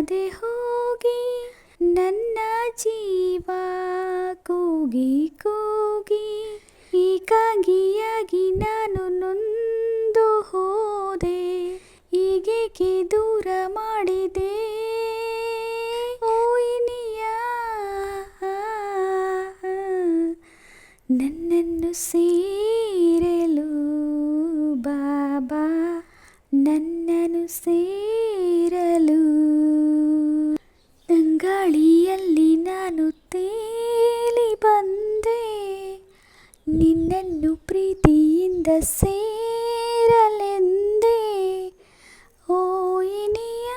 ಕಾಣದೆ ಹೋಗಿ ನನ್ನ ಜೀವ ಕೂಗಿ ಕೂಗಿ ಏಕಾಗಿಯಾಗಿ ನಾನು ನೊಂದು ಹೋದೆ ಈಗೇಕೆ ದೂರ ಮಾಡಿದೆ. ಓಯಿನಿಯ ನನ್ನನ್ನು ಸೇರಲು ಬಾಬಾ, ನನ್ನನ್ನು ಸೇರಲು ನಿನ್ನನ್ನು ಪ್ರೀತಿಯಿಂದ ಸೇರಲೆಂದೆ ಓ ಇನಿಯ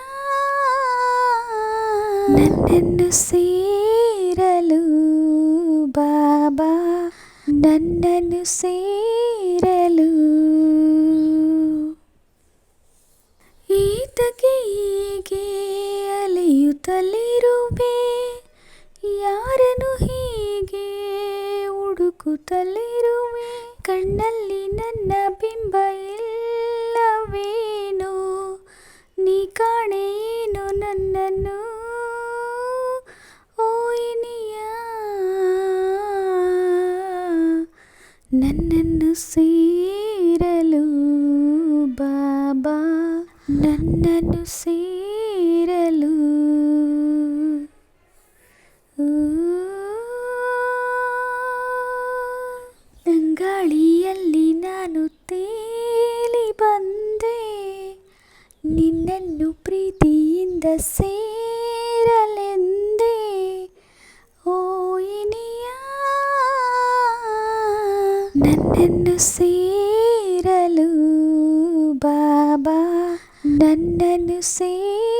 ನನ್ನನ್ನು ಸೇರಲು ಬಾಬಾ ನನ್ನನ್ನು ಸೇರಲು ಈತಗೆ ಹೀಗೆ ಅಲೆಯುತ್ತಲಿರುವೆ ಹುಡುಕುತ್ತಲಿರುವೆ ಕಣ್ಣಲ್ಲಿ ನನ್ನ ಬಿಂಬ ಇಲ್ಲವೇನು ನೀ ಕಾಣೇನು ನನ್ನನ್ನು ಓ ಇನಿಯ ನನ್ನನ್ನು ಸೇರಲು ಬಾಬಾ ನನ್ನನ್ನು ಸೇರಲು ತಂಗಾಳಿಯಲ್ಲಿ ನಾನು ತೇಲಿ ಬಂದೆ. ನಿನ್ನನ್ನು ಪ್ರೀತಿಯಿಂದ ಸೇರಲೆಂದೆ. ಓ ಇನಿಯ ನನ್ನನ್ನು ಸೇರಲು ಬಾಬಾ. ನನ್ನನ್ನು ಸೇರಲು